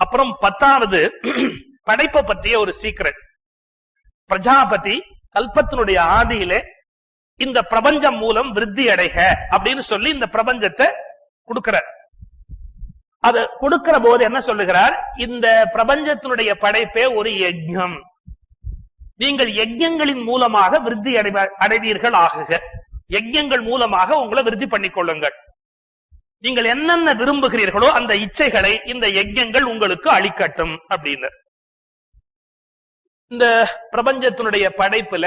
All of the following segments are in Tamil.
அப்புறம் பத்தாவது படைப்பை பற்றிய ஒரு சீக்ரெட் பிரஜாபதி கல்பத்தினுடைய ஆதியிலே இந்த பிரபஞ்சம் மூலம் விருத்தி அடைக அப்படின்னு சொல்லி இந்த பிரபஞ்சத்தை கொடுக்கிறார். அது கொடுக்கிற போது என்ன சொல்லுகிறார்? இந்த பிரபஞ்சத்தினுடைய படைப்பே ஒரு யஜ்யம். நீங்கள் யஜ்யங்களின் மூலமாக விருத்தி அடைவ- அடைவீர்கள் ஆகுக. யஜ்யங்கள் மூலமாக உங்களை விருத்தி பண்ணிக் கொள்ளுங்கள். நீங்கள் என்னென்ன விரும்புகிறீர்களோ அந்த இச்சைகளை இந்த யஜ்யங்கள் உங்களுக்கு அளிக்கட்டும் அப்படின்னு. இந்த பிரபஞ்சத்தினுடைய படைப்புல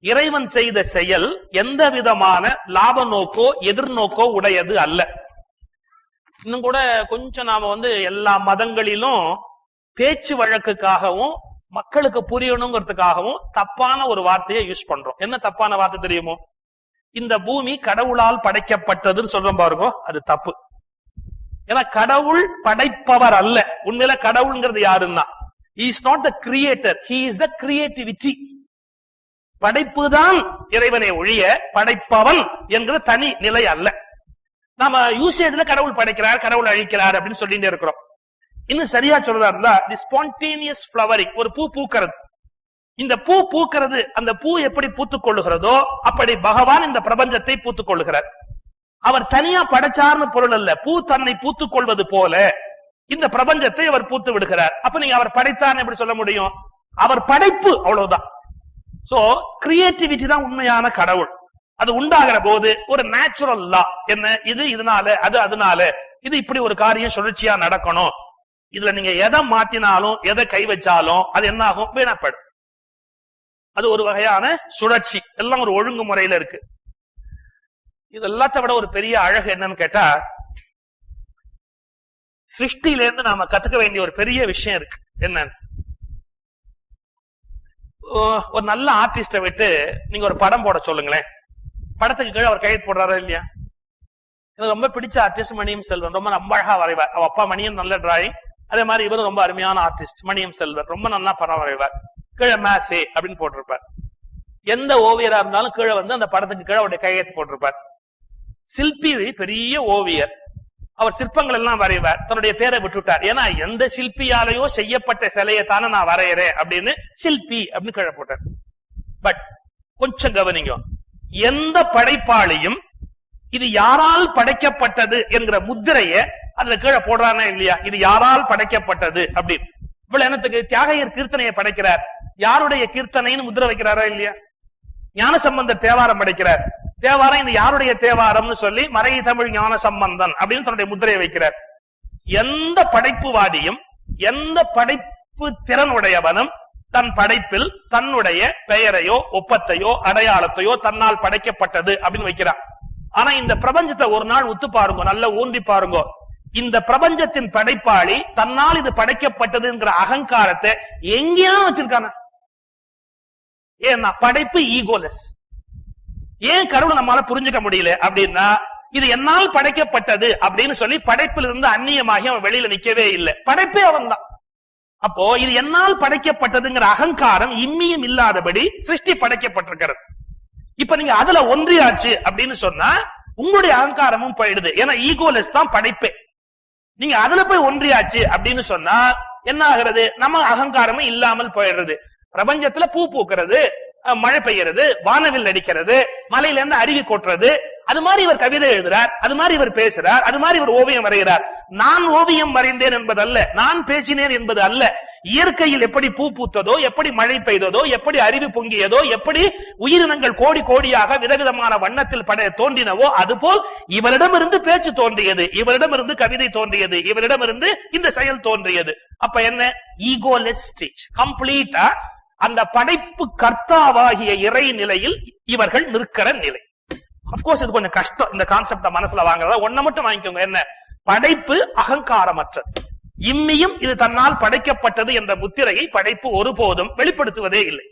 இறைவன் செய்த செயல் எந்த விதமான லாப நோக்கோ எதிர்நோக்கோ உடையது அல்ல. இன்னும் கூட கொஞ்சம் நாம வந்து எல்லா மதங்களிலும் பேச்சு வழக்குக்காகவும் மக்களுக்கு புரியணுங்கிறதுக்காகவும் தப்பான ஒரு வார்த்தையை யூஸ் பண்றோம். என்ன தப்பான வார்த்தை தெரியுமோ? இந்த பூமி கடவுளால் படைக்கப்பட்டதுன்னு சொல்றோம் பாருங்க அது தப்பு. ஏன்னா கடவுள் படைப்பவர் அல்ல. உண்மையில கடவுள்ங்கிறது யாருன்னா? Is not the creator he is the creativity படைப்பு தான் இறைவனை ஒழிய படைப்பவன் என்கிற தனி நிலை அல்ல. நாம யூசேஜ்ல கடவுள் படைக்கிறார் கடவுள் அழிக்கிறார் அப்படின்னு சொல்லிட்டு இருக்கிறோம். இன்னும் சரியா சொல்றதா இருந்தா தி ஸ்பான்டேனியஸ் பிளவரிங் ஒரு பூ பூக்கிறது. இந்த பூ பூக்கிறது அந்த பூ எப்படி பூத்துக் கொள்ளுகிறதோ அப்படி பகவான் இந்த பிரபஞ்சத்தை பூத்துக் கொள்ளுகிறார். அவர் தனியா படைச்சார்னு பொருள் அல்ல. பூ தன்னை பூத்துக் கொள்வது போல இந்த பிரபஞ்சத்தை அவர் பூத்து விடுகிறார். அப்ப நீங்க அவர் படைத்தார்னு எப்படி சொல்ல முடியும்? அவர் படைப்பு அவ்வளவுதான். சோ கிரியேட்டிவிட்டி தான் உண்மையான கடவுள். அது உண்டாகிற போது ஒரு நேச்சுரல் லா என்ன? இது இதனால அது அதனால. இது இப்படி ஒரு காரியம் சுழற்சியா நடக்கணும். இதுல நீங்க எதை மாத்தினாலும் எதை கை வச்சாலும் அது என்ன ஆகும்? வீணப்படும். அது ஒரு வகையான சுழற்சி. எல்லாம் ஒரு ஒழுங்கு முறையில இருக்கு. இது எல்லாத்த விட ஒரு பெரிய அழகு என்னன்னு கேட்டா சிருஷ்டில இருந்து நாம கத்துக்க வேண்டிய ஒரு பெரிய விஷயம் இருக்கு. என்னன்னு ஓ- ஒரு நல்ல ஆர்டிஸ்ட விட்டு நீங்க ஒரு படம் போட சொல்லுங்களேன். படத்துக்கு கீழே அவர் கையெழுத்து போடுறாரா இல்லையா? எனக்கு ரொம்ப பிடிச்ச ஆர்டிஸ்ட் மணியம் செல்வன். ரொம்ப ரொம்ப அழகா வரைவார். அவ அப்பா மணியம் நல்ல டிராயிங் அதே மாதிரி இவரும் ரொம்ப அருமையான ஆர்டிஸ்ட் மணியம் செல்வன். ரொம்ப நல்லா படம் வரைவார். கீழே மேசே அப்படின்னு போட்டிருப்பார். எந்த ஓவியரா இருந்தாலும் கீழே வந்து அந்த படத்துக்கு கீழே அவருடைய கையெழுத்து போட்டிருப்பார். சிற்பி பெரிய ஓவியர். அவர் சிற்பங்கள் எல்லாம் வரைவார். தன்னுடைய பேரை விட்டுட்டார் ஏன்னா எந்த சிற்பியாலேயோ செய்யப்பட்ட சிலையை தானே நான் வரையறேன் அப்படின்னு சில்பி அப்படின்னு கீழே போட்டார். பட் கொஞ்சம் கவனிங்க. எந்த படைப்பாளியும் இது யாரால் படைக்கப்பட்டது என்கிற முத்திரைய அதுல கீழே போடுறானா இல்லையா? இது யாரால் படைக்கப்பட்டது அப்படின்னு. இவ்வளவு என்னத்துக்கு தியாகையர் கீர்த்தனையை படைக்கிறார். யாருடைய கீர்த்தனைன்னு முத்திரை வைக்கிறாரா இல்லையா? ஞான சம்பந்த தேவாரம் படைக்கிறார். தேவாரம் இந்த யாருடைய தேவாரம்னு சொல்லி மறை தமிழ் ஞான சம்பந்தன் அப்படின்னு தன்னுடைய முதிரையை வைக்கிறார். எந்த படைப்புவாதியும் எந்த படைப்பு திறனுடையவனும் தன் படைப்பில் தன்னுடைய பெயரையோ ஒப்பத்தையோ அடையாளத்தையோ தன்னால் படைக்கப்பட்டது அப்படின்னு வைக்கிறான் ஆனா இந்த பிரபஞ்சத்தை ஒரு நாள் உத்து பாருங்க நல்ல ஊந்தி பாருங்க. இந்த பிரபஞ்சத்தின் படைப்பாளி தன்னால் இது படைக்கப்பட்டதுங்கிற அகங்காரத்தை எங்கேயாவது வச்சிருக்கான? ஏன்னா படைப்பு ஈகோலெஸ் ஏன் கடவுளை நம்மால புரிஞ்சுக்க முடியல அப்படின்னா இது என்னால் படைக்கப்பட்டது அப்படின்னு சொல்லி படைப்பில் இருந்து அந்நியமாகி அவன் வெளியில நிக்கவே இல்லை. படைப்பே அவன் தான் அப்போ இது என்னால் படைக்கப்பட்டதுங்கிற அகங்காரம் இம்மியும் இல்லாதபடி சிருஷ்டி படைக்கப்பட்டிருக்கிறது. இப்ப நீங்க அதுல ஒன்றியாச்சு அப்படின்னு சொன்னா உங்களுடைய அகங்காரமும் போயிடுது. ஏன்னா ஈகோலெஸ் தான் படைப்பே. நீங்க அதுல போய் ஒன்றியாச்சு அப்படின்னு சொன்னா என்ன ஆகிறது நம்ம அகங்காரமும் இல்லாமல் போயிடுறது. பிரபஞ்சத்துல பூ பூக்கிறது மழை பெய்யறது வானவில் நடிக்கிறது மலையில இருந்து அருவி கொட்டுறது அது மாதிரி இவர் கவிதை எழுதுறார் அது மாதிரி இவர் பேசுறார் அது மாதிரி இவர் ஓவியம் வரைகிறார். நான் ஓவியம் வரைந்தேன் என்பது அல்ல நான் பேசினேன் என்பது அல்ல. இயற்கையில் எப்படி பூ பூத்ததோ எப்படி மழை பெய்ததோ எப்படி அருவி பொங்கியதோ எப்படி உயிரினங்கள் கோடி கோடியாக விதவிதமான வண்ணத்தில் பட தோன்றினவோ அதுபோல் இவரிடமிருந்து பேச்சு தோன்றியது இவரிடமிருந்து கவிதை தோன்றியது இவரிடமிருந்து இந்த செயல் தோன்றியது. அப்ப என்ன? ஈகோலெஸ் ஸ்டேஜ் கம்ப்ளீட்டா அந்த படைப்பு கர்த்தாவாகிய இறை நிலையில் இவர்கள் நிற்கிற நிலை. அப்கோர்ஸ் இது கொஞ்சம் கஷ்டம். இந்த கான்செப்ட மனசுல வாங்குறதா? ஒன்ன மட்டும் வாங்கிக்கோங்க. என்ன? படைப்பு அகங்காரமற்றது. இம்மியும் இது தன்னால் படைக்கப்பட்டது என்ற முத்திரையை படைப்பு ஒருபோதும் வெளிப்படுத்துவதே இல்லை.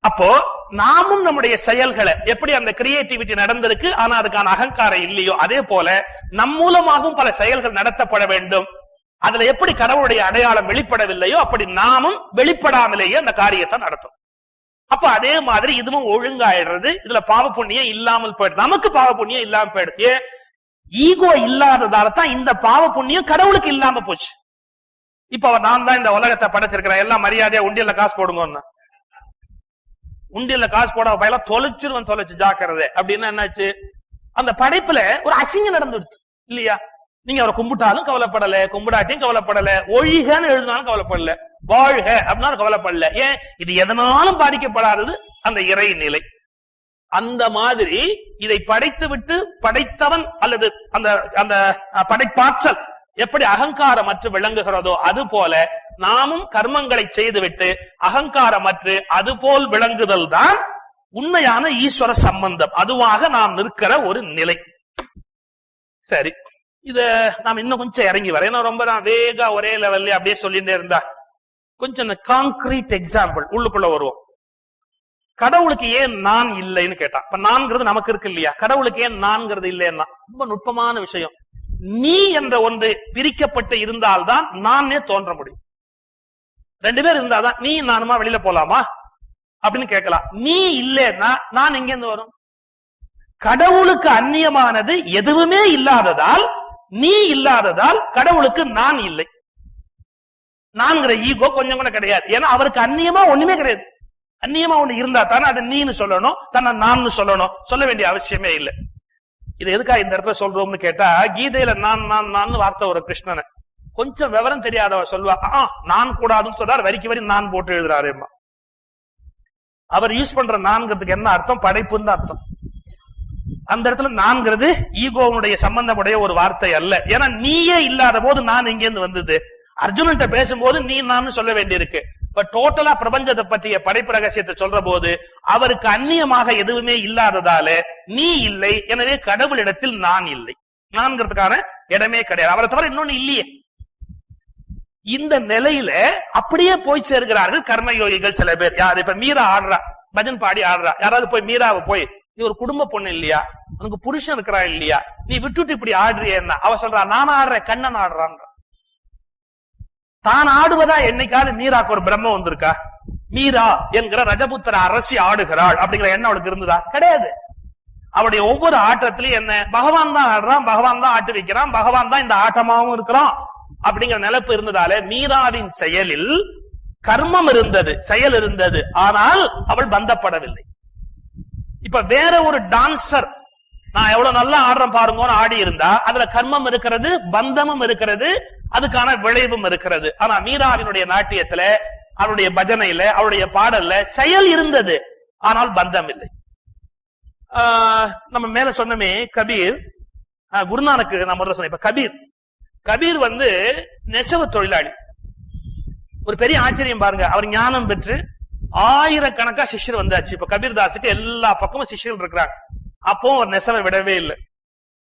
அப்போ நாமும் நம்முடைய செயல்களை எப்படி அந்த கிரியேட்டிவிட்டி நடந்திருக்கு ஆனா அதுக்கான அகங்காரம் இல்லையோ அதே போல நம் மூலமாகவும் பல செயல்கள் நடத்தப்பட வேண்டும். அதுல எப்படி கடவுளுடைய அடையாளம் வெளிப்படவில்லையோ அப்படி நாமும் வெளிப்படாமலேயே அந்த காரியத்தை நடத்தும். அப்ப அதே மாதிரி இதுவும் ஒழுங்காயிடுறது. இதுல பாவ புண்ணியம் இல்லாமல் போயிடுது. நமக்கு பாவ புண்ணியம் இல்லாம போயிடுது. ஈகோ இல்லாததால தான் இந்த பாவ புண்ணியம் கடவுளுக்கு இல்லாம போச்சு. இப்ப நான் தான் இந்த உலகத்தை படைச்சிருக்கிறேன். எல்லாம் மரியாதையா உண்டியல்ல காசு போடுங்க உண்டியல்ல காசு போட பயில தொலைச்சிருவன் தொலைச்சு. ஜாக்கிரதை. அப்படின்னா என்னாச்சு? அந்த படைப்புல ஒரு அசிங்கம் நடந்துடுச்சு இல்லையா? நீங்க அவரை கும்பிட்டாலும் கவலைப்படல கும்பிடாட்டியும் கவலைப்படல ஒழிகன்னு எழுதினாலும் கவலைப்படல வாழ்க அப்படின்னாலும் கவலைப்படல. ஏன்? இது எதனாலும் பாதிக்கப்படாதது அந்த இறை நிலை. அந்த மாதிரி இதை படைத்து விட்டு படைத்தவன் அல்லது அந்த அந்த படைப்பாற்றல் எப்படி அகங்காரமற்று விளங்குகிறதோ அது போல நாமும் கர்மங்களை செய்துவிட்டு அகங்காரமற்று அதுபோல் விளங்குதல் தான் உண்மையான ஈஸ்வர சம்பந்தம். அதுவாக நாம் நிற்கிற ஒரு நிலை. சரி. இத நாம் இன்னும் கொஞ்சம் இறங்கி வரேன் ஏன்னா ரொம்ப நான் வேகா ஒரே லெவல்ல அப்படியே சொல்லிட்டே இருந்தா. கொஞ்சம் இந்த கான்கிரீட் எக்ஸாம்பிள் உள்ளுக்குள்ள வருவோம். கடவுளுக்கு ஏன் நான் இல்லைன்னு கேட்டான். இப்ப நான்கிறது நமக்கு இருக்கு இல்லையா? கடவுளுக்கு ஏன் நான்கிறது இல்லைன்னா? ரொம்ப நுட்பமான விஷயம். நீ என்ற ஒன்று பிரிக்கப்பட்டு இருந்தால்தான் நானே தோன்ற முடியும். ரெண்டு பேர் இருந்தாதான் நீ நானுமா வெளியில போலாமா? அப்படின்னு கேட்கலாம். நீ இல்லைன்னா நான் எங்க இருந்து வரும்? கடவுளுக்கு அந்நியமானது எதுவுமே இல்லாததால் நீ இல்லாததால் கடவுளுக்கு நான் இல்லை. நான்கிற ஈகோ கொஞ்சம் கூட கிடையாது. ஏன்னா அவருக்கு அந்நியமா ஒண்ணுமே கிடையாது. அந்நியமா ஒண்ணு இருந்தா தானே அதை நீன்னு சொல்லணும் தன்னை நான் சொல்லணும். சொல்ல வேண்டிய அவசியமே இல்லை. இது எதுக்கா இந்த இடத்துல சொல்றோம்னு கேட்டா கீதையில நான் நான் நான் வார்த்தை ஒரு கிருஷ்ணனை. கொஞ்சம் விவரம் தெரியாதவ சொல்லுவா ஆ நான் கூடாதுன்னு சொல்றாரு வரிக்கு வரி நான் போட்டு எழுதுறாருமா அவர் யூஸ் பண்ற நான்கிறதுக்கு என்ன அர்த்தம்? படைப்புன்னு அர்த்தம். அந்த இடத்துல நான்கிறது ஈகோவுடைய சம்பந்தமுடைய ஒரு வார்த்தை அல்ல. ஏன்னா நீயே இல்லாத போது நான் எங்கேருந்து வந்தது? அர்ஜுனன்ட்ட பேசும்போது நீ நான் சொல்ல வேண்டியிருக்கு. பட் டோட்டலா பிரபஞ்சத்தை பற்றிய படைப்பு ரகசியத்தை சொல்ற போது அவருக்கு அந்நியமாக எதுவுமே இல்லாததால நீ இல்லை எனவே கடவுளிடத்தில் நான் இல்லை. நான்கிறதுக்கான இடமே கிடையாது. அவரை தவிர இன்னொன்னு இல்லையே. இந்த நிலையில அப்படியே போய் சேர்கிறார்கள் கர்மயோகிகள் சில பேர். யார்? இப்ப மீரா ஆடுறா. பஜன் பாடி ஆடுறா. யாராவது போய் மீராவை போய் நீ ஒரு குடும்ப பொண்ணு இல்லையா? உனக்கு புருஷன் இருக்கிறா இல்லையா? நீ விட்டுட்டு இப்படி ஆடுறியன்னா அவ சொல்றா நான் ஆடுறேன் கண்ணன் ஆடுறான் தான் ஆடுவதா என்னைக்காவது மீராக்கு ஒரு பிரம்மம் வந்திருக்கா? மீரா என்கிற ரஜபுத்திர அரசி ஆடுகிறாள் அப்படிங்கிற எண்ணம் அவளுக்கு இருந்ததா? கிடையாது. அவருடைய ஒவ்வொரு ஆட்டத்திலையும் என்ன? பகவான் தான் ஆடுறான் பகவான் தான் ஆட்டு வைக்கிறான் பகவான் தான் இந்த ஆட்டமாவும் இருக்கிறான் அப்படிங்கிற நிலப்பு இருந்ததால மீராவின் செயலில் கர்மம் இருந்தது செயல் இருந்தது. ஆனால் அவள் பந்தப்படவில்லை. இப்ப வேற ஒரு டான்சர் நான் எவ்வளவு நல்லா ஆடுறேன் பாருங்கன்னு ஆடி இருந்தா அதுல கர்மம் இருக்கிறது பந்தமும் இருக்கிறது அதுக்கான விளைவும் இருக்கிறது. ஆனா மீராவினுடைய நாட்டியத்துல அவருடைய பஜனையில அவருடைய பாடல்ல செயல் இருந்தது ஆனால் பந்தம் இல்லை. ஆஹ் நம்ம மேல சொன்னமே கபீர். ஆஹ் குருநானக்கு நான் முதல்ல சொன்னேன் இப்ப கபீர். கபீர் வந்து நெசவு தொழிலாளி. ஒரு பெரிய ஆச்சரியம் பாருங்க அவர் ஞானம் பெற்று ஆயிரக்கணக்கா சிஷ்யர் வந்தாச்சு. இப்ப கபீர் தாஸுக்கு எல்லா பக்கமும் சிஷ்யர்கள் இருக்கிறாங்க. அப்போ அவர் நெசவை விடவே இல்லை.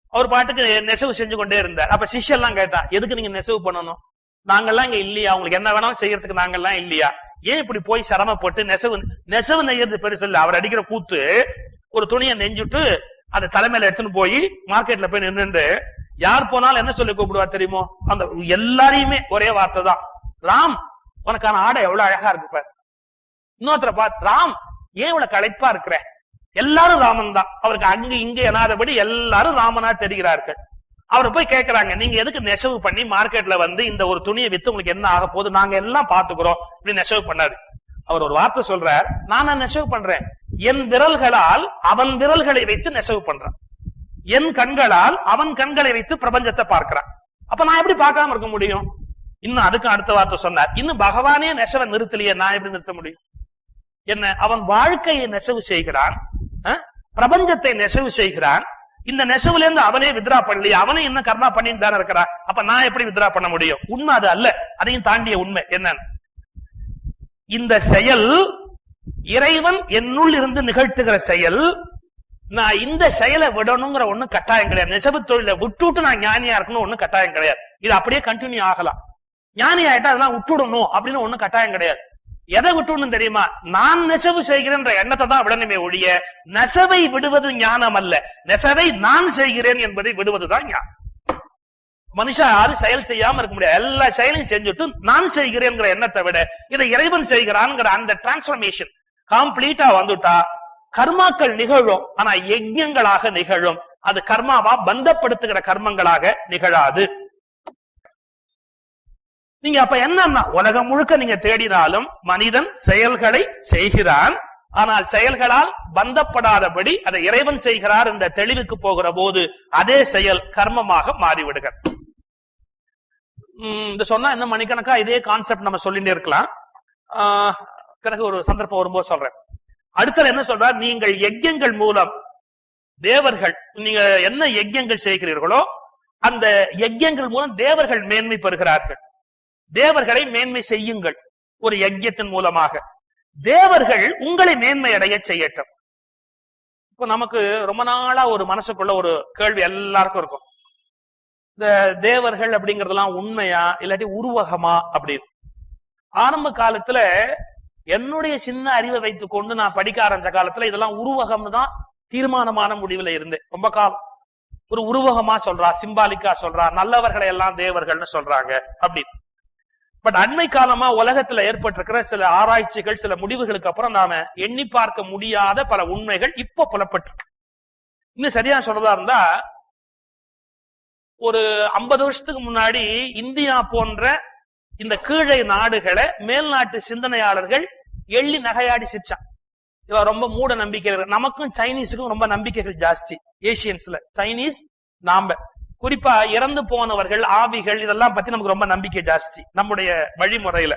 அவர் பாட்டுக்கு நெசவு செஞ்சு கொண்டே இருந்தார். அப்ப சிஷ்யெல்லாம் கேட்டா எதுக்கு நீங்க நெசவு பண்ணணும்? நாங்கெல்லாம் இங்க இல்லையா? உங்களுக்கு என்ன வேணாலும் செய்யறதுக்கு நாங்கெல்லாம் இல்லையா? ஏன் இப்படி போய் சிரமப்பட்டு நெசவு நெசவு நெய்யறது பெருசு இல்ல. அவர் அடிக்கிற கூத்து ஒரு துணியை நெஞ்சுட்டு அதை தலைமையில எடுத்துன்னு போய் மார்க்கெட்ல போய் நின்று யார் போனாலும் என்ன சொல்லி கூப்பிடுவார் தெரியுமோ? அந்த எல்லாரையுமே ஒரே வார்த்தை தான் ராம் உனக்கான ஆடை எவ்வளவு அழகா இருக்கு பாரு. இன்னொருத்தரை பார்த்து ராம் ஏன் இவ்வளவு களைப்பா இருக்கிற? எல்லாரும் ராமன் தான். அவருக்கு அங்க இங்க எனாதபடி எல்லாரும் ராமனா தெரிகிறார்கள். அவரை போய் கேக்குறாங்க நீங்க எதுக்கு நெசவு பண்ணி மார்க்கெட்ல வந்து இந்த ஒரு துணியை வித்து உங்களுக்கு என்ன ஆக போகுது? நாங்க எல்லாம் பாத்துக்கிறோம் இப்படி நெசவு பண்ணாரு. அவர் ஒரு வார்த்தை சொல்றார் நான் நெசவு பண்றேன். என் விரல்களால் அவன் விரல்களை வைத்து நெசவு பண்றான். என் கண்களால் அவன் கண்களை வைத்து பிரபஞ்சத்தை பார்க்கிறான். அப்ப நான் எப்படி பார்க்காம இருக்க முடியும்? இன்னும் அதுக்கு அடுத்த வார்த்தை சொன்னார் இன்னும் பகவானே நெசவை நிறுத்தலையே நான் எப்படி நிறுத்த முடியும்? என்ன அவன் வாழ்க்கையை நெசவு செய்கிறான் பிரபஞ்சத்தை நெசவு செய்கிறான். இந்த நெசவுல இருந்து அவனே வித்ரா பண்ணலையே அவனே என்ன கர்மா பண்ணிட்டு தானே இருக்கிறான். அப்ப நான் எப்படி வித்ரா பண்ண முடியும்? உண்மை அது அல்ல. அதையும் தாண்டிய உண்மை என்னன்னு. இந்த செயல் இறைவன் என்னுள் இருந்து நிகழ்த்துகிற செயல் நான் இந்த செயலை விடணுங்கிற ஒண்ணு கட்டாயம் கிடையாது. நெசவு தொழில விட்டுட்டு நான் ஞானியா இருக்கணும் ஒண்ணு கட்டாயம் கிடையாது. இது அப்படியே கண்டினியூ ஆகலாம். ஞானி ஆயிட்டா அதெல்லாம் விட்டுடணும் அப்படின்னு ஒண்ணு கட்டாயம் கிடையாது. எதை விட்டுடணும் தெரியுமா? நான் நெசவு செய்கிறேன்ற எண்ணத்தை தான் விடணுமே ஒழிய நெசவை விடுவது ஞானம் அல்ல. நெசவை நான் செய்கிறேன் என்பதை விடுவதுதான் ஞானம். மனுஷா யாரும் செயல் செய்யாம இருக்க முடியாது. எல்லா செயலையும் செஞ்சுட்டு நான் செய்கிறேங்கிற எண்ணத்தை விட இதை இறைவன் செய்கிறான்ங்கிற அந்த டிரான்ஸ்பர்மேஷன் கம்ப்ளீட்டா வந்துட்டா கர்மாக்கள் நிகழும். ஆனா யஜ்யங்களாக நிகழும். அது கர்மாவா பந்தப்படுத்துகிற கர்மங்களாக நிகழாது. நீங்க அப்ப என்னன்னா உலகம் முழுக்க நீங்க தேடினாலும் மனிதன் செயல்களை செய்கிறான். ஆனால் செயல்களால் பந்தப்படாதபடி அதை இறைவன் செய்கிறார் என்ற தெளிவுக்கு போகிற போது அதே செயல் கர்மமாக மாறிவிடுகிறது. இந்த சொன்னா என்ன மணிக்கணக்கா இதே கான்செப்ட் நம்ம சொல்லிட்டே இருக்கலாம். ஆஹ் பிறகு ஒரு சந்தர்ப்பம் வரும்போது சொல்றேன். அடுத்தது என்ன சொல்ற நீங்கள் யஜ்யங்கள் மூலம் தேவர்கள் நீங்க என்ன யஜ்யங்கள் செய்கிறீர்களோ அந்த யஜ்யங்கள் மூலம் தேவர்கள் மேன்மை பெறுகிறார்கள். தேவர்களை மேன்மை செய்யுங்கள். ஒரு யஜ்யத்தின் மூலமாக. தேவர்கள் உங்களை மேன்மை அடைய செய்யட்டும். இப்போ நமக்கு ரொம்ப நாளா ஒரு மனசுக்குள்ள ஒரு கேள்வி எல்லாருக்கும் இருக்கும். இந்த தேவர்கள் அப்படிங்கறதெல்லாம் உண்மையா? இல்லாட்டி உருவகமா? அப்படின்னு. ஆரம்ப காலத்துல என்னுடைய சின்ன அறிவை வைத்துக் கொண்டு நான் படிக்க ஆரம்பிச்ச காலத்துல இதெல்லாம் உருவகம்னு தான் தீர்மானமான முடிவுல இருந்தேன். ரொம்ப காலம். ஒரு உருவகமா சொல்றா சிம்பாலிக்கா சொல்றா நல்லவர்களை எல்லாம் தேவர்கள்னு சொல்றாங்க அப்படின்னு. பட் அண்மை காலமா உலகத்துல ஏற்பட்டிருக்கிற சில ஆராய்ச்சிகள் சில முடிவுகளுக்கு அப்புறம் நாம எண்ணி பார்க்க முடியாத பல உண்மைகள் இப்போ புலப்பட்டிருக்கு. இன்னும் சரியா சொல்றதா இருந்தா ஒரு ஐம்பது வருஷத்துக்கு முன்னாடி இந்தியா போன்ற இந்த கீழே நாடுகளை மேல்நாட்டு சிந்தனையாளர்கள் எள்ளி நகையாடி சிரிச்சான் இவ ரொம்ப மூட நம்பிக்கைகள் நமக்கும் சைனீஸுக்கும் ரொம்ப நம்பிக்கைகள் ஜாஸ்தி. ஏசியன்ஸ்ல சைனீஸ் நாம குறிப்பா இறந்து போனவர்கள் ஆவிகள் இதெல்லாம் பத்தி நமக்கு ரொம்ப நம்பிக்கை ஜாஸ்தி நம்முடைய வழிமுறையில.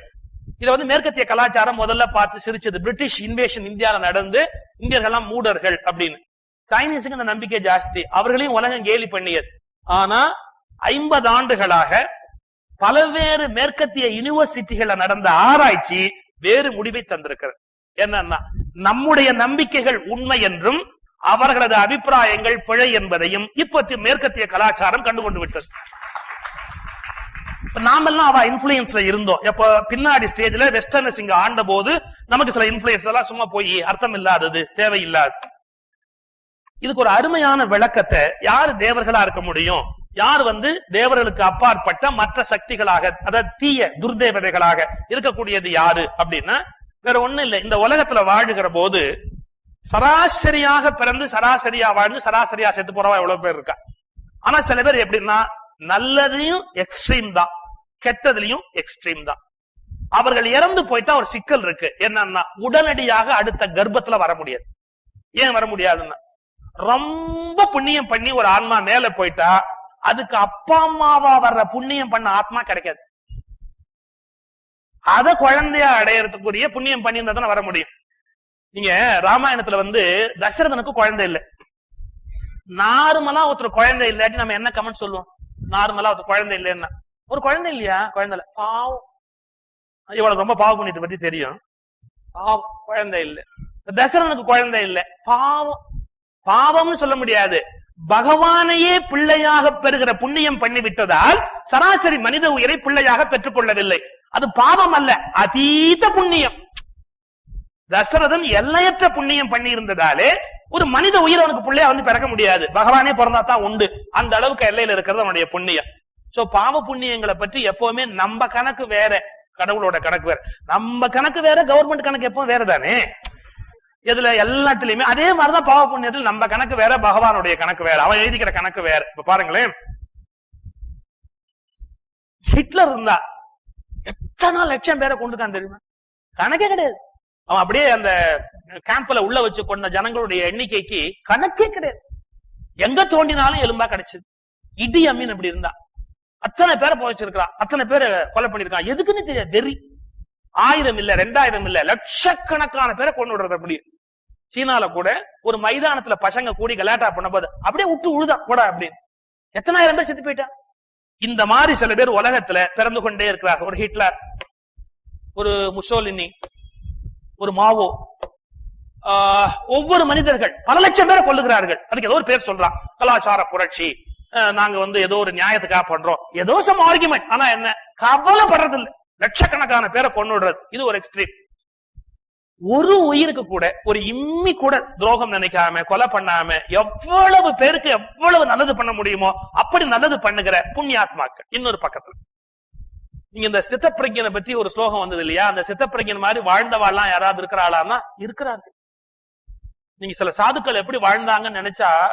இதை வந்து மேற்கத்திய கலாச்சாரம் முதல்ல பார்த்து சிரிச்சது. பிரிட்டிஷ் இன்வேஷன் இந்தியால நடந்து இந்தியர்கள் மூடர்கள் அப்படின்னு. சைனீஸுக்கு இந்த நம்பிக்கை ஜாஸ்தி. அவர்களையும் உலகம் கேலி பண்ணியது. ஆனா ஐம்பது ஆண்டுகளாக பல்வேறு மேற்கத்திய யூனிவர்சிட்டிகள்ல நடந்த ஆராய்ச்சி வேறு முடிவை தந்திருக்கிறது. என்னன்னா நம்முடைய நம்பிக்கைகள் உண்மை என்றும் அவர்களது அபிப்பிராயங்கள் பிழை என்பதையும் இப்பத்தி மேற்கத்திய கலாச்சாரம் கண்டுகொண்டு விட்டது. நாமெல்லாம் அவ இன்ஃபுளுயன்ஸ்ல இருந்தோம். எப்ப பின்னாடி ஸ்டேஜ்ல வெஸ்டர்னஸ் இங்க ஆண்ட போது நமக்கு சில இன்ஃபுளுயன்ஸ் எல்லாம் சும்மா போய் அர்த்தம் இல்லாதது தேவையில்லாது. இதுக்கு ஒரு அருமையான விளக்கத்தை யாரு தேவர்களா இருக்க முடியும்? யார் வந்து தேவர்களுக்கு அப்பாற்பட்ட மற்ற சக்திகளாக அதாவது தீய துர்தேவதைகளாக இருக்கக்கூடியது யாரு அப்படின்னா வேற ஒண்ணு இல்லை. இந்த உலகத்துல வாழுகிற போது சராசரியாக பிறந்து சராசரியா வாழ்ந்து சராசரியா செத்து போறவா எவ்வளவு பேர் இருக்கா? ஆனா சில பேர் எப்படின்னா நல்லதையும் எக்ஸ்ட்ரீம் தான். கெட்டதுலயும் எக்ஸ்ட்ரீம் தான். அவர்கள் இறந்து போயிட்டா ஒரு சிக்கல் இருக்கு. என்னன்னா உடனடியாக அடுத்த கர்ப்பத்துல வர முடியாது. ஏன் வர முடியாதுன்னா ரொம்ப புண்ணியம் பண்ணி ஒரு ஆன்மா மேல போயிட்டா அதுக்கு அப்பா அம்மாவா வர்ற புண்ணியம் பண்ண ஆத்மா கிடைக்காது. அத குழந்தையா அடையறதுக்குரிய புண்ணியம் பண்ணியிருந்தா தானே வர முடியும். நீங்க ராமாயணத்துல வந்து தசரதனுக்கு குழந்தை இல்லை. நார்மலா ஒருத்தர் குழந்தை இல்லாட்டி நம்ம என்ன கமெண்ட் சொல்லுவோம்? நார்மலா ஒருத்தர் குழந்தை இல்லைன்னா. ஒரு குழந்தை இல்லையா? குழந்தை இல்ல. பாவம். இவளுக்கு ரொம்ப பாவ புண்ணியத்தை பத்தி தெரியும். பாவம். குழந்தை இல்ல. தசரனுக்கு குழந்தை இல்ல. பாவம். பாவம்னு சொல்ல முடியாது. பகவானையே பிள்ளையாக பெறுகிற புண்ணியம் பண்ணி விட்டதால் சராசரி மனித உயிரை பிள்ளையாக பெற்றுக் கொள்ளவில்லை அது பாவம் அல்ல. அதீத புண்ணியம். தசரதன் எல்லையற்ற புண்ணியம் பண்ணி இருந்ததாலே ஒரு மனித உயிர் அவனுக்கு பிள்ளையா வந்து பிறக்க முடியாது. பகவானே பிறந்தா தான் உண்டு. அந்த அளவுக்கு எல்லையில இருக்கிறது அவனுடைய புண்ணியம். சோ பாவ புண்ணியங்களை பற்றி எப்பவுமே நம்ம கணக்கு வேற. கடவுளோட கணக்கு வேற. நம்ம கணக்கு வேற கவர்மெண்ட் கணக்கு எப்பவும் வேற தானே இதுல எல்லாத்துலயுமே அதே மாதிரிதான் பாவ புண்ணியத்தில் நம்ம கணக்கு வேற பகவானுடைய கணக்கு வேற. அவன் எழுதிக்கிற கணக்கு வேற. இப்ப பாருங்களேன். ஹிட்லர் இருந்தா எத்தனை லட்சம் பேரை கொண்டுட்டான் தெரியுமா? கணக்கே கிடையாது. அவன் அப்படியே அந்த கேம்ப்ல உள்ள வச்சு கொண்ட ஜனங்களுடைய எண்ணிக்கைக்கு கணக்கே கிடையாது. எங்க தோண்டினாலும் எலும்பா கிடைச்சது. இடி அம்மீன் அப்படி இருந்தா. அத்தனை பேரை போச்சிருக்கான் அத்தனை பேரை கொலை பண்ணிருக்கான் எதுக்குன்னு தெரியாது. வெறி. ஆயிரம் இல்ல ரெண்டாயிரம் இல்ல லட்சக்கணக்கான பேரை கொண்டு விடுறது அப்படி. சீனால கூட ஒரு மைதானத்துல பசங்க கூடி கலாட்டா பண்ணும்போது அப்படியே விட்டு உழுதான் கூட அப்படின்னு. எத்தனாயிரம் பேர் செத்து போயிட்டான் இந்த மாதிரி சில பேர் உலகத்துல பிறந்து கொண்டே இருக்கிறார் ஒரு ஹிட்லர் ஒரு முசோலினி ஒரு மாவோ ஒவ்வொரு மனிதர்கள் பல லட்சம் பேரை கொள்ளுகிறார்கள் அதுக்கு ஏதோ ஒரு பேர் சொல்றான். கலாச்சார புரட்சி. நாங்க வந்து ஏதோ ஒரு நியாயத்துக்காக பண்றோம். ஏதோ சம் ஆர்குமெண்ட் ஆனா என்ன? கவலைப்படுறது இல்ல லட்சக்கணக்கான பேரை கொண்டுடுறது இது ஒரு எக்ஸ்ட்ரீம் ஒரு உயிருக்கு கூட ஒரு இம்மி கூட துரோகம் நினைக்காம கொலை பண்ணாம எவ்வளவு பேருக்கு எவ்வளவு நல்லது பண்ண முடியுமோ அப்படி நல்லது பண்ணுகிற புண்ணியாத்மாக்கள். இன்னொரு பக்கத்துல. நீங்க இந்த சித்தப்பிரஜனை பத்தி ஒரு ஸ்லோகம் வந்தது இல்லையா? அந்த சித்தப்பிரஜன் மாதிரி வாழ்ந்தவாள்லாம் யாராவது இருக்கிறாளான்னா இருக்கிறார்கள். நீங்க சில சாதுக்கள் எப்படி வாழ்ந்தாங்கன்னு நினைச்சா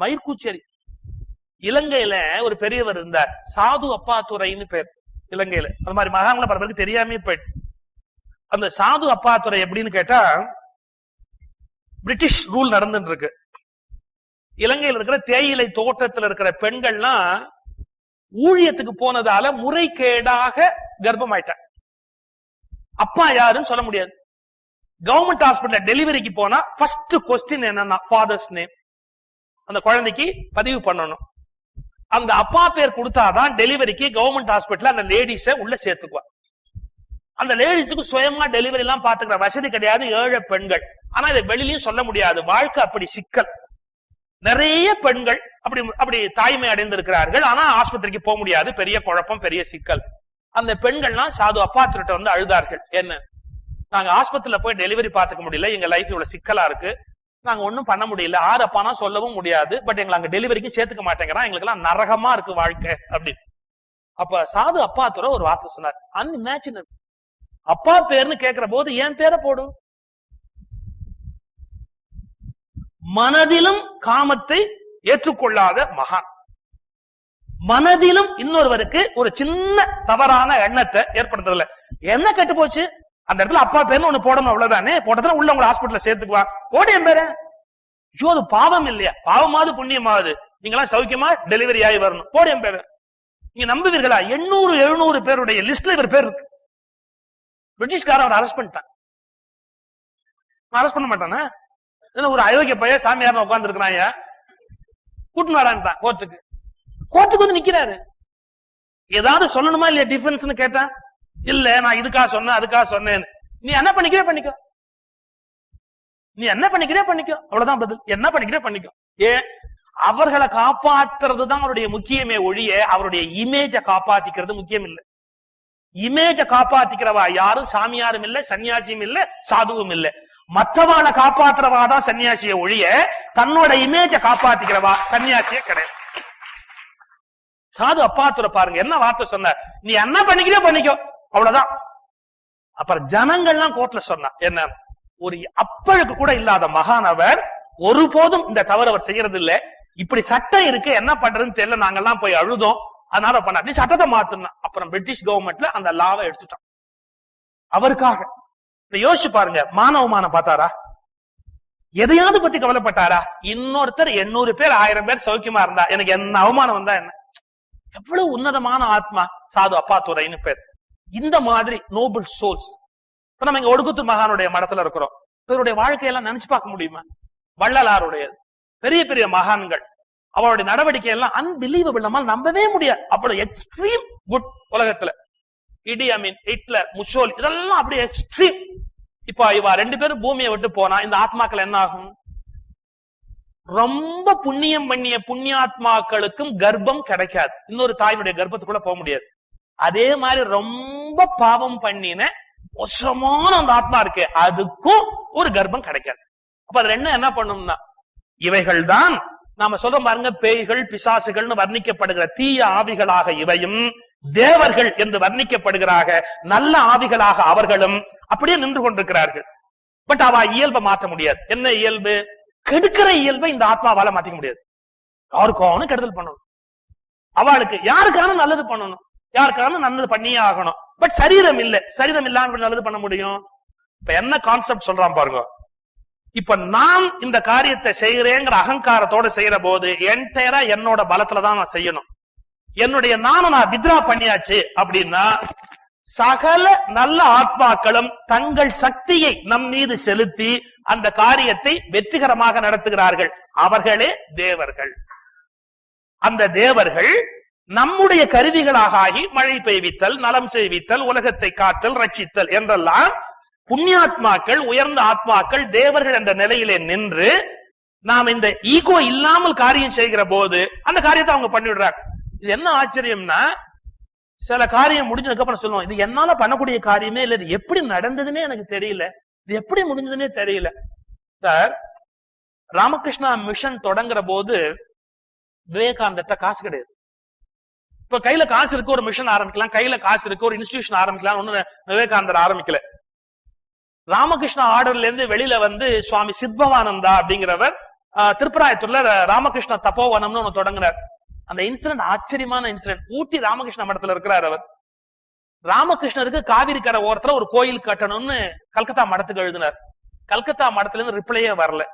மயிர்கூச்சேரி. இலங்கையில ஒரு பெரியவர் இருந்தார். சாது அப்பாத்துறைன்னு பேர் இலங்கையில. அந்த மாதிரி மகான்களை பல தெரியாமே போயிட்டு. அந்த சாது அப்பாத்துறை எப்படின்னு கேட்டா பிரிட்டிஷ் ரூல் நடந்துட்டு இருக்கு. இலங்கையில் இருக்கிற தேயிலை தோட்டத்துல இருக்கிற பெண்கள்லாம் ஊழியத்துக்கு போனதால முறைகேடாக கர்ப்பமாயிட்டாங்க அப்பா யாருன்னு சொல்ல முடியாது. கவர்மெண்ட் ஹாஸ்பிட்டல் டெலிவரிக்கு போனா ஃபர்ஸ்ட் கொஸ்டின் என்னன்னா ஃபாதர்ஸ் நேம் அந்த குழந்தைக்கு பதிவு பண்ணணும். அந்த அப்பா பேர் கொடுத்தாதான் டெலிவரிக்கு கவர்மெண்ட் ஹாஸ்பிட்டல் அந்த லேடிஸ உள்ள சேர்த்துக்குவா அந்த லேடிஸுக்கு சுயமா டெலிவரி எல்லாம் பாத்துக்கிற வசதி கிடையாது ஏழை பெண்கள். ஆனா இதை வெளியிலயும் சொல்ல முடியாது. வாழ்க்கை அப்படி சிக்கல். நிறைய பெண்கள் அப்படி அப்படி தாய்மை அடைந்திருக்கிறார்கள். ஆனா ஆஸ்பத்திரிக்கு போக முடியாது. பெரிய குழப்பம் பெரிய சிக்கல். அந்த பெண்கள்லாம் சாது அப்பாத்திரிட்ட வந்து அழுதார்கள். என்ன? நாங்க ஆஸ்பத்திரியில போய் டெலிவரி பாத்துக்க முடியல. எங்க லைஃப் இவ்வளவு சிக்கலா இருக்கு. நாங்க ஒண்ணும் பண்ண முடியல. ஆறு அப்பானா சொல்லவும் முடியாது. பட் எங்களை அங்க டெலிவரிக்கு சேர்த்துக்க மாட்டேங்கிறான். எங்களுக்கு எல்லாம் நரகமா இருக்கு வாழ்க்கை அப்படின்னு. அப்ப சாது அப்பாத்துற ஒரு வார்த்தை சொன்னார். அன்இமேஜினபிள் அப்பா பேர்னு கேக்குற போது என் பேரை போடும் மனதிலும் காமத்தை ஏற்றுக்கொள்ளாத மகான். மனதிலும் இன்னொருவருக்கு ஒரு சின்ன தவறான எண்ணத்தை ஏற்படுத்துறதுல என்ன கெட்டு போச்சு? அந்த இடத்துல அப்பா பேர்னு ஒண்ணு போடணும் அவ்வளவுதானே? போட்டதுல உள்ள உங்களை ஹாஸ்பிட்டல்ல சேர்த்துக்குவா போடு என் பேரு. ஐயோ அது பாவம் இல்லையா? பாவமாவது புண்ணியமாவது. எல்லாம் சௌக்கியமா டெலிவரி ஆகி வரணும். போடு என் பேரு. நீங்க நம்புவீர்களா? எண்ணூறு எழுநூறு பேருடைய லிஸ்ட்ல இவர் பேர் இருக்கு. பிரிட்டிஷ்கார அவர் அரெஸ்ட் பண்ணிட்டான். அரெஸ்ட் பண்ண மாட்டானா? ஒரு அயோக்கிய பையன் சாமியார் உட்கார்ந்து இருக்கிறாங்க கூட்டின்னு வரான்ட்டான் கோர்ட்டுக்கு. கோர்ட்டுக்கு வந்து நிக்கிறாரு. ஏதாவது சொல்லணுமா இல்லையா டிஃபென்ஸ்னு கேட்டான் இல்ல நான் இதுக்காக சொன்னேன் அதுக்காக சொன்னேன் நீ என்ன பண்ணிக்கிறே பண்ணிக்கோ. நீ என்ன பண்ணிக்கிறே பண்ணிக்கோ. அவ்வளவுதான் பதில். என்ன பண்ணிக்கிறே பண்ணிக்கோ. ஏன் அவர்களை காப்பாத்துறது தான் அவருடைய முக்கியமே ஒழிய அவருடைய இமேஜ காப்பாத்திக்கிறது முக்கியம் இல்ல இமேஜ காப்பாத்திக்கிறவா யாரும்? சாமியாரும் இல்ல சன்னியாசியும் இல்ல சாதுவும் இல்ல. மற்றவாளை காப்பாத்துறவா தான் சன்னியாசிய ஒழிய தன்னோட இமேஜ காப்பாத்திக்கிறவா சன்னியாசிய கிடையாது. சாது அப்பாத்துற பாருங்க என்ன வார்த்தை சொன்ன நீ என்ன பண்ணிக்கிறே பண்ணிக்கோ. அவ்வளவுதான். அப்புறம் ஜனங்கள்லாம் கோர்ட்ல சொன்ன என்ன? ஒரு அப்பழுக்கு கூட இல்லாத மகானவர் ஒருபோதும் இந்த தவறு அவர் செய்யறது இல்ல இப்படி சட்டம் இருக்கு என்ன பண்றதுன்னு தெரியல நாங்கெல்லாம் போய் அழுதோம். அதனால பண்ண நீ சட்டத்தை மாத்தணும் அப்புறம் பிரிட்டிஷ் கவர்மெண்ட்ல அந்த லாவை எடுத்துட்டான். அவருக்காக. யோசிச்சு பாருங்க மானவமான பார்த்தாரா? எதையாவது பத்தி கவலைப்பட்டாரா? இன்னொருத்தர் எண்ணூறு பேர் ஆயிரம் பேர் சௌக்கியமா இருந்தா எனக்கு என்ன அவமானம் வந்தா என்ன? எவ்வளவு உன்னதமான ஆத்மா? சாது அப்பா துறைன்னு பேர். இந்த மாதிரி நோபல் சோல்ஸ் இப்ப நம்ம இங்க ஒடுக்குத்து மகானுடைய மடத்துல இருக்கிறோம். இவருடைய வாழ்க்கையெல்லாம் நினைச்சு பார்க்க முடியுமா? வள்ளலாருடைய பெரிய பெரிய மகான்கள். அவருடைய நடவடிக்கை எல்லாம் அன்பிலீவபிள் நம்மால் நம்பவே முடியாது. அவ்வளவு எக்ஸ்ட்ரீம் குட் உலகத்துல. இடி அமீன் ஹிட்லர் முஷோல் இதெல்லாம் அப்படியே எக்ஸ்ட்ரீம் இப்ப இவா ரெண்டு பேரும் பூமியை விட்டு போனா இந்த ஆத்மாக்கள் என்ன ஆகும்? ரொம்ப புண்ணியம் பண்ணிய புண்ணியாத்மாக்களுக்கும் கர்ப்பம் கிடைக்காது. இன்னொரு தாயினுடைய கர்ப்பத்துக்குள்ள போக முடியாது. அதே மாதிரி ரொம்ப பாவம் பண்ணின மோசமான அந்த ஆத்மா இருக்கு அதுக்கும் ஒரு கர்ப்பம் கிடைக்காது. அப்ப அது ரெண்டும் என்ன பண்ணும்னா இவைகள் தான் நாம சொல்ற பாருங்க பேய்கள் பிசாசுகள்னு வர்ணிக்கப்படுகிற தீய ஆவிகளாக இவையும் தேவர்கள் என்று வர்ணிக்கப்படுகிறாக நல்ல ஆவிகளாக அவர்களும் அப்படியே நின்று கொண்டிருக்கிறார்கள். பட் அவ இயல்பை மாற்ற முடியாது. என்ன இயல்பு? கெடுக்கிற இயல்பை இந்த ஆத்மாவால மாத்திக்க முடியாது. யாருக்கான கெடுதல் பண்ணணும். அவளுக்கு யாருக்கான நல்லது பண்ணணும். யாருக்கான நல்லது பண்ணியே ஆகணும். பட் சரீரம் இல்ல. சரீரம் இல்லாம நல்லது பண்ண முடியும்? இப்ப என்ன கான்செப்ட் சொல்றான் பாருங்க. இப்ப நான் இந்த காரியத்தை செய்யறேங்கிற அகங்காரத்தோட செய்யற போது என்டையரா என்னோட பலத்துலதான் நான் செய்யணும். என்னுடைய நானும் நான் வித்ரா பண்ணியாச்சு அப்படின்னா சகல நல்ல ஆத்மாக்களும் தங்கள் சக்தியை நம் மீது செலுத்தி அந்த காரியத்தை வெற்றிகரமாக நடத்துகிறார்கள். அவர்களே தேவர்கள். அந்த தேவர்கள் நம்முடைய கருவிகளாக ஆகி மழை பெய்வித்தல் நலம் செய்வித்தல் உலகத்தை காத்தல் ரட்சித்தல் என்றெல்லாம் புண்ணியாத்மாக்கள் உயர்ந்த ஆத்மாக்கள் தேவர்கள் என்ற நிலையிலே நின்று நாம் இந்த ஈகோ இல்லாமல் காரியம் செய்கிற போது அந்த காரியத்தை அவங்க பண்ணிவிடுறாங்க. இது என்ன ஆச்சரியம்னா சில காரியம் முடிஞ்சதுக்கு அப்புறம் சொல்லுவோம் இது என்னால பண்ணக்கூடிய காரியமே இல்ல இது எப்படி நடந்ததுன்னே எனக்கு தெரியல இது எப்படி முடிஞ்சதுன்னே தெரியல. சார் ராமகிருஷ்ணா மிஷன் தொடங்குற போது விவேகானந்த காசு கிடையாது. இப்ப கையில காசு இருக்கு ஒரு மிஷன் ஆரம்பிக்கலாம் கையில காசு இருக்கு ஒரு இன்ஸ்டிடியூஷன் ஆரம்பிக்கலாம் ஒண்ணு விவேகானந்தர் ஆரம்பிக்கல. ராமகிருஷ்ணா ஆர்டர்ல இருந்து வெளியில வந்து சுவாமி சித்பவானந்தா அப்படிங்கிறவர் திருப்பராயத்தூர்ல ராமகிருஷ்ண தபோவனம்னு ஒண்ணு தொடங்குறார். அந்த இன்சிடென்ட் ஆச்சரியமான இன்சிடென்ட் ஊட்டி ராமகிருஷ்ண மடத்துல இருக்கிறார் அவர். ராமகிருஷ்ணருக்கு காவிரி கரை ஓரத்துல ஒரு கோயில் கட்டணும்னு கல்கத்தா மடத்துக்கு எழுதினார். கல்கத்தா மடத்துல இருந்து ரிப்ளையே வரல.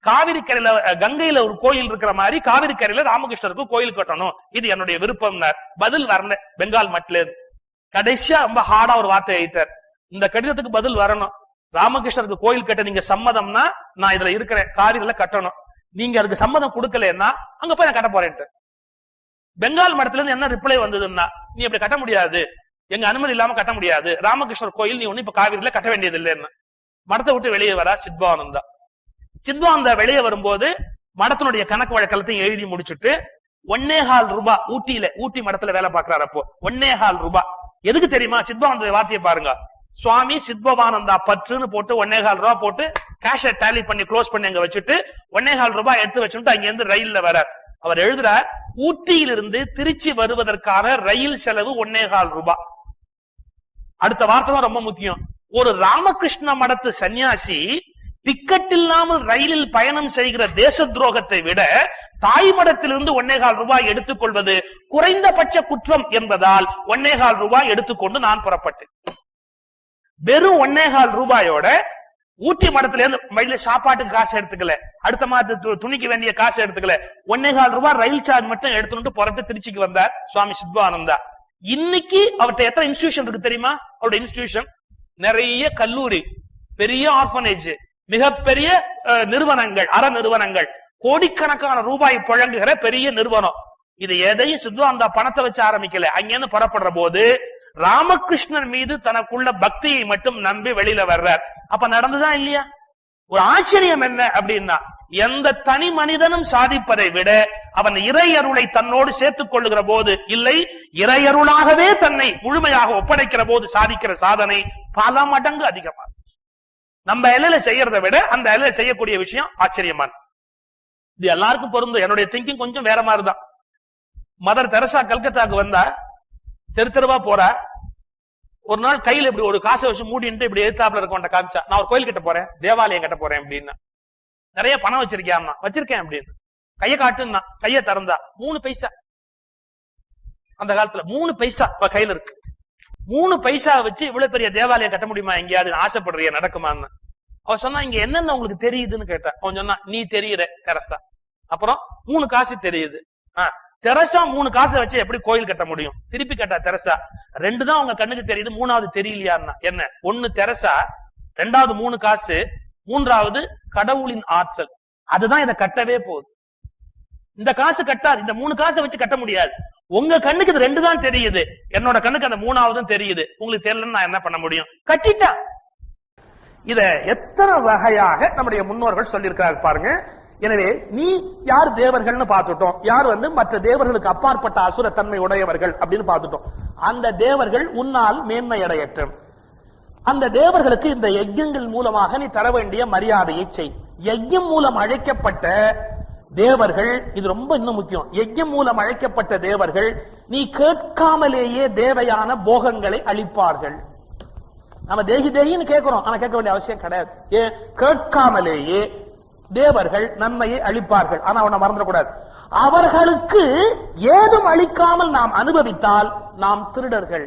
காவிரி கரையில கங்கையில ஒரு கோயில் இருக்கிற மாதிரி காவிரி கரையில ராமகிருஷ்ணருக்கு கோயில் கட்டணும். இது என்னுடைய விருப்பம்னார். பதில் வரல. பெங்கால் மட்டில இருந்து. கடைசியா ரொம்ப ஹார்டா ஒரு வார்த்தை எழுத்தார் இந்த கடிதத்துக்கு பதில் வரணும். ராமகிருஷ்ணருக்கு கோயில் கட்ட நீங்க சம்மதம்னா நான் இதுல இருக்கிறேன். காவிரியில கட்டணும். நீங்க அதுக்கு சம்மதம் கொடுக்கலன்னா அங்க போய் நான் கட்ட போறேன்ட்டு. பெங்கால் மடத்துல இருந்து என்ன ரிப்ளை வந்ததுன்னா நீ இப்படி கட்ட முடியாது. எங்க அனுமதி இல்லாம கட்ட முடியாது. ராமகிருஷ்ணர் கோயில் நீ ஒண்ணு இப்ப காவிரியில கட்ட வேண்டியது இல்லைன்னு மடத்தை விட்டு வெளியே வரா சித்பானந்தா சித்வானந்தா வெளியே வரும்போது மடத்தினுடைய கணக்கு வழக்கத்தையும் எழுதி முடிச்சுட்டு ஒன்னேகால் ரூபாய் ஊட்டியில ஊட்டி மடத்துல வேலை பாக்குறாரு அப்போ. ஒன்னே ஹால் ரூபாய் எதுக்கு தெரியுமா? சித்பானந்த வார்த்தையை பாருங்க. சுவாமி சித்பவானந்தா பற்றுன்னு போட்டு ஒன்னே கால் ரூபா போட்டு கேஷை டேலி பண்ணி க்ளோஸ் பண்ணி அங்க வச்சுட்டு ஒன்னே கால் ரூபாய் எடுத்து வச்சுட்டு அங்க இருந்து ரயில்ல வரார் அவர் எழுதுறார் ஊட்டியிலிருந்து திருச்சி வருவதற்கான ரயில் செலவு ஒன்னேகால் ரூபாய் அடுத்த வார்த்தை தான் ரொம்ப முக்கியம். ஒரு ராமகிருஷ்ண மடத்து சன்னியாசி டிக்கெட் இல்லாமல் ரயிலில் பயணம் செய்கிற தேச துரோகத்தை விட தாய் மடத்திலிருந்து ஒன்னேகால் ரூபாய் எடுத்துக்கொள்வது குறைந்தபட்ச குற்றம் என்பதால் ஒன்னேகால் ரூபாய் எடுத்துக்கொண்டு நான் புறப்பட்டேன். வெறும் ஒன்னேகால் ரூபாயோட ஊட்டி மடத்துல இருந்து வழியில சாப்பாட்டுக்கு காசு எடுத்துக்கல. அடுத்த மாதத்து துணிக்கு வேண்டிய காசு எடுத்துக்கல. ஒன்னே கால் ரூபாய் ரயில் சார்ஜ் மட்டும் எடுத்துட்டு புறப்பட்டு திருச்சிக்கு வந்தார் சுவாமி சித்வானந்தா இன்னைக்கு அவர்ட்ட எத்தனை இன்ஸ்டிடியூஷன் இருக்கு தெரியுமா? அவரோட இன்ஸ்டிடியூஷன் நிறைய கல்லூரி பெரிய ஆர்பனேஜ் மிகப்பெரிய நிறுவனங்கள் அற நிறுவனங்கள். கோடிக்கணக்கான ரூபாய் புழங்குகிற பெரிய நிறுவனம். இது எதையும் சித்வாந்தா பணத்தை வச்சு ஆரம்பிக்கல. அங்கிருந்து புறப்படுற போது ராமகிருஷ்ணன் மீது தனக்குள்ள பக்தியை மட்டும் நம்பி வெளியில வர்றார். அப்ப நடந்துதான் இல்லையா? ஒரு ஆச்சரியம் என்ன அப்படின்னா எந்த தனி மனிதனும் சாதிப்பதை விட அவன் இறையருளை தன்னோடு சேர்த்துக் கொள்ளுகிற போது இல்லை இறையருளாகவே தன்னை முழுமையாக ஒப்படைக்கிற போது சாதிக்கிற சாதனை பல மடங்கு அதிகமா நம்ம இலையில செய்யறதை விட அந்த இலையில செய்யக்கூடிய விஷயம் ஆச்சரியமான இது எல்லாருக்கும் பொருந்தும். என்னுடைய திங்கிங் கொஞ்சம் வேற மாதிரிதான். மதர் தெரசா கல்கத்தாக்கு வந்தா தெரு தெருவா போற. ஒரு நாள் கையில இப்படி ஒரு காசை வச்சு மூடிட்டு இப்படி எதிர்த்தாப்புல இருக்கவன்ட்ட காமிச்சா நான் ஒரு கோயில் கிட்ட போறேன் தேவாலயம் கட்ட போறேன் அப்படின்னு. நிறைய பணம் வச்சிருக்கியான்னா வச்சிருக்கேன் அப்படின்னு. கைய காட்டுன்னா கைய திறந்தா மூணு பைசா. அந்த காலத்துல மூணு பைசா இப்ப கையில இருக்கு. மூணு பைசா வச்சு இவ்வளவு பெரிய தேவாலயம் கட்ட முடியுமா எங்கேயாவது? ஆசைப்படுறிய நடக்குமான்னு. அவ சொன்னா இங்க என்னென்ன உங்களுக்கு தெரியுதுன்னு கேட்டா அவன் சொன்னா நீ தெரியுற தெரசா அப்புறம் மூணு காசு தெரியுது. ஆஹ் தெரசா மூணு காசை வச்சு எப்படி கோயில் கட்ட முடியும்? திருப்பி கட்டா தெரசா. ரெண்டு தான் உங்க கண்ணுக்கு தெரியுது மூணாவது தெரியலையான்னா. என்ன? ஒண்ணு தெரசா ரெண்டாவது மூணு காசு மூன்றாவது கடவுளின் ஆற்றல். அதுதான் இதை கட்டவே போகுது. இந்த காசு கட்டாது இந்த மூணு காசை வச்சு கட்ட முடியாது. உங்க கண்ணுக்கு இது ரெண்டு தான் தெரியுது. என்னோட கண்ணுக்கு அந்த மூணாவதும் தெரியுது. உங்களுக்கு தெரியலன்னு நான் என்ன பண்ண முடியும்? கட்டிட்டா. இத எத்தனை வகையாக நம்முடைய முன்னோர்கள் சொல்லியிருக்கிறார் பாருங்க. எனவே நீ யார் தேவர்கள்னு பார்த்துட்டோம். யார் வந்து மற்ற தேவர்களுக்கு அப்பாற்பட்ட அசுரத்தன்மை உடையவர்கள் அப்படின்னு பார்த்துட்டோம். அந்த தேவர்கள் உன்னால் மேன்மை அடையற்ற அந்த தேவர்களுக்கு இந்த யஜ்யங்கள் மூலமாக நீ தர வேண்டிய மரியாதையை செய். யஜ்யம் மூலம் அழைக்கப்பட்ட தேவர்கள் இது ரொம்ப இன்னும் முக்கியம். யஜ்யம் மூலம் அழைக்கப்பட்ட தேவர்கள் நீ கேட்காமலேயே தேவையான போகங்களை அளிப்பார்கள். நம்ம தேகி தேகின்னு கேட்கிறோம் ஆனா கேட்க வேண்டிய அவசியம் கிடையாது. ஏன்? கேட்காமலேயே தேவர்கள் நன்மையை அளிப்பார்கள். ஆனா அவனை மறந்துடக்கூடாது. அவர்களுக்கு ஏதும் அளிக்காமல் நாம் அனுபவித்தால் நாம் திருடர்கள்.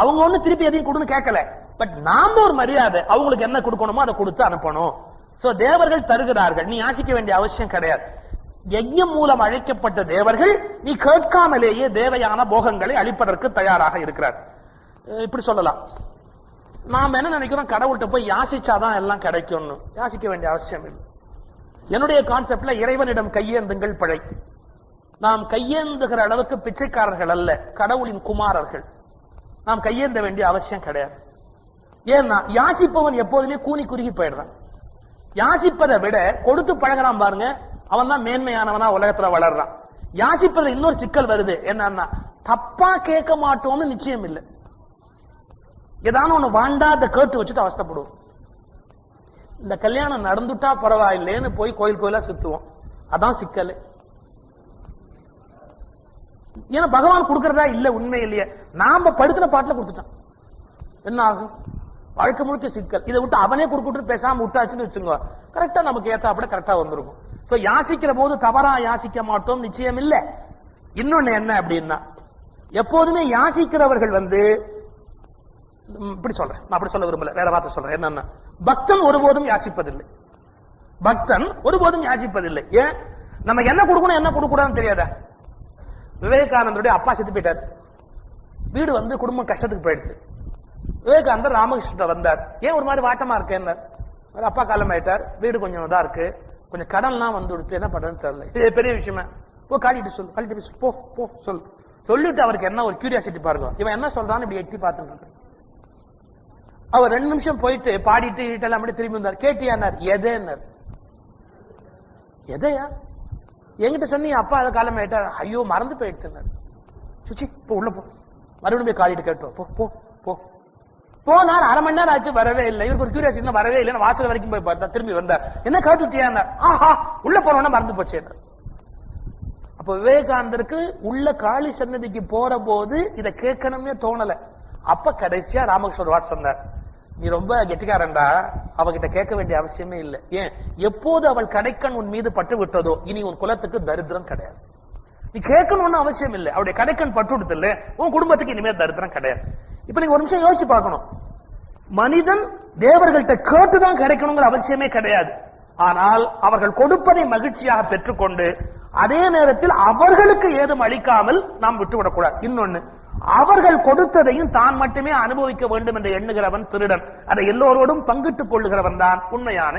அவங்க ஒண்ணு திருப்பி எதையும் கொடுன்னு கேட்கல. பட் நாம ஒரு மரியாதை அவங்களுக்கு என்ன கொடுக்கணுமோ அதை கொடுத்து அனுப்பணும். சோ தேவர்கள் தருகிறார்கள். நீ யாசிக்க வேண்டிய அவசியம் கிடையாது. யஜ்யம் மூலம் அழைக்கப்பட்ட தேவர்கள் நீ கேட்காமலேயே தேவையான போகங்களை அளிப்பதற்கு தயாராக இருக்கிறார். இப்படி சொல்லலாம். நாம் என்ன நினைக்கிறோம்? கடவுள்கிட்ட போய் யாசிச்சாதான் எல்லாம் கிடைக்கும்னு. யாசிக்க வேண்டிய அவசியம் இல்லை. என்னுடைய கான்செப்ட்ல இறைவனிடம் கையேந்துங்கள் பழை. நாம் கையேந்துகிற அளவுக்கு பிச்சைக்காரர்கள் அல்ல கடவுளின் குமாரர்கள். நாம் கையேந்த வேண்டிய அவசியம் கிடையாது. ஏன்னா யாசிப்பவன் எப்போதுமே கூனி குறுகி போயிடுறான். யாசிப்பதை விட கொடுத்து பழகிறான் பாருங்க அவன் தான் மேன்மையானவனா உலகத்துல வளர்றான். யாசிப்பதுல இன்னொரு சிக்கல் வருது என்னன்னா தப்பா கேட்க மாட்டோம்னு நிச்சயம் இல்லை. ஏதாவது ஒண்ணு வாண்டாத கேட்டு வச்சுட்டு அவஸ்தப்படுவோம் இந்த கல்யாணம் நடந்துட்டா பரவாயில்லைன்னு போய் கோயில் கோயிலா சுத்துவோம். அதான் சிக்கல். ஏன்னா பகவான் கொடுக்கறதா இல்ல உண்மை இல்லையே. நாம படுத்தின பாட்டுல கொடுத்துட்டான். என்ன ஆகும்? வழக்கு முழுக்க சிக்கல். இதை விட்டு அவனே குறுக்கிட்டு பேசாம விட்டாச்சுன்னு வச்சுங்க கரெக்டா நமக்கு ஏத்தாப்புல கரெக்டா வந்திருக்கும். சோ யாசிக்கிற போது தவறா யாசிக்க மாட்டோம் நிச்சயம் இல்ல. இன்னொன்னு என்ன அப்படின்னா எப்போதுமே யாசிக்கிறவர்கள் வந்து இப்படி சொல்றேன். நான் அப்படி சொல்ல விரும்பல. வேற வார்த்தை சொல்றேன். என்னன்னா பக்தன் ஒருபோதும் யாசிப்பதில்லை. பக்தன் ஒருபோதும் யாசிப்பதில்லை. ஏன்? நம்ம என்ன கொடுக்கணும் என்ன கொடுக்கூடாதுன்னு தெரியாதா? விவேகானந்தருடைய அப்பா செத்து போயிட்டார். வீடு வந்து குடும்பம் கஷ்டத்துக்கு போயிடுச்சு. விவேகானந்தர் ராமகிருஷ்ணன் வந்தார். ஏன் ஒரு மாதிரி வாட்டமா இருக்கேன்னார் அவர் அப்பா காலம் ஆயிட்டார் வீடு கொஞ்சம் இதா இருக்கு. கொஞ்சம் கடன்லாம் வந்து கொடுத்து என்ன பண்றதுன்னு தெரியல. இது பெரிய விஷயமா? போ காட்டிட்டு சொல்லு. காட்டிட்டு போ போ சொல்லு. சொல்லிட்டு அவருக்கு என்ன ஒரு கியூரியாசிட்டி பாருங்க. இவன் என்ன சொல்றான்னு இப்படி எட்டி பார்த்துட்டு அவர் ரெண்டு நிமிஷம் போயிட்டு பாடிட்டு ஈட்டெல்லாம் அப்படி திரும்பி வந்தார். கேட்டியானார் எதேன்னார்? எதையா? என்கிட்ட சொன்னி அப்பா அதை காலம் ஆயிட்டார் ஐயோ மறந்து போயிடுச்சுன்னார். சுச்சி போ உள்ள போ. மறுபடியும் போய் காலிட்டு கேட்டோம் போ போ போ. போனார் அரை மணி நேரம் ஆச்சு வரவே இல்லை. இவருக்கு ஒரு கியூரியாசிட்டி இன்னும் வரவே இல்லை வாசல் வரைக்கும் போய் பார்த்தா திரும்பி வந்தார். என்ன காட்டுட்டியா ஆஹா உள்ள போனோம்னா மறந்து போச்சு. அப்ப விவேகானந்தருக்கு உள்ள காளி சன்னதிக்கு போற போது இத கேட்கணும்னே தோணல. அப்ப கடைசியா ராமகிருஷ்ணர் வாட் சொன்னார். நீ ரொம்ப கெட்டிக்காரன்டா. அவகிட்ட கேட்க வேண்டிய அவசியமே இல்லை. ஏன்? எப்போது அவள் கடைக்கண் உன் மீது பட்டு விட்டதோ இனி உன் குலத்துக்கு தரித்திரம் கிடையாது. நீ கேட்கணும்னு அவசியம் இல்லை. அவருடைய கடைக்கண் பட்டு விடுத்து இல்ல உன் குடும்பத்துக்கு இனிமேல் தரித்திரம் கிடையாது. இப்ப நீங்க ஒரு நிமிஷம் யோசிச்சு பார்க்கணும். மனிதன் தேவர்கள்ட்ட கேட்டுதான் கிடைக்கணுங்கிற அவசியமே கிடையாது. ஆனால் அவர்கள் கொடுப்பதை மகிழ்ச்சியாக பெற்றுக்கொண்டு அதே நேரத்தில் அவர்களுக்கு ஏதும் அளிக்காமல் நாம் விட்டுவிடக்கூடாது. இன்னொன்னு அவர்கள் கொடுத்ததையும் தான் மட்டுமே அனுபவிக்க வேண்டும் என்று எண்ணுகிறவன் திருடன். அதை எல்லோரோடும் பங்கிட்டுக் கொள்ளுகிறவன் தான் உண்மையான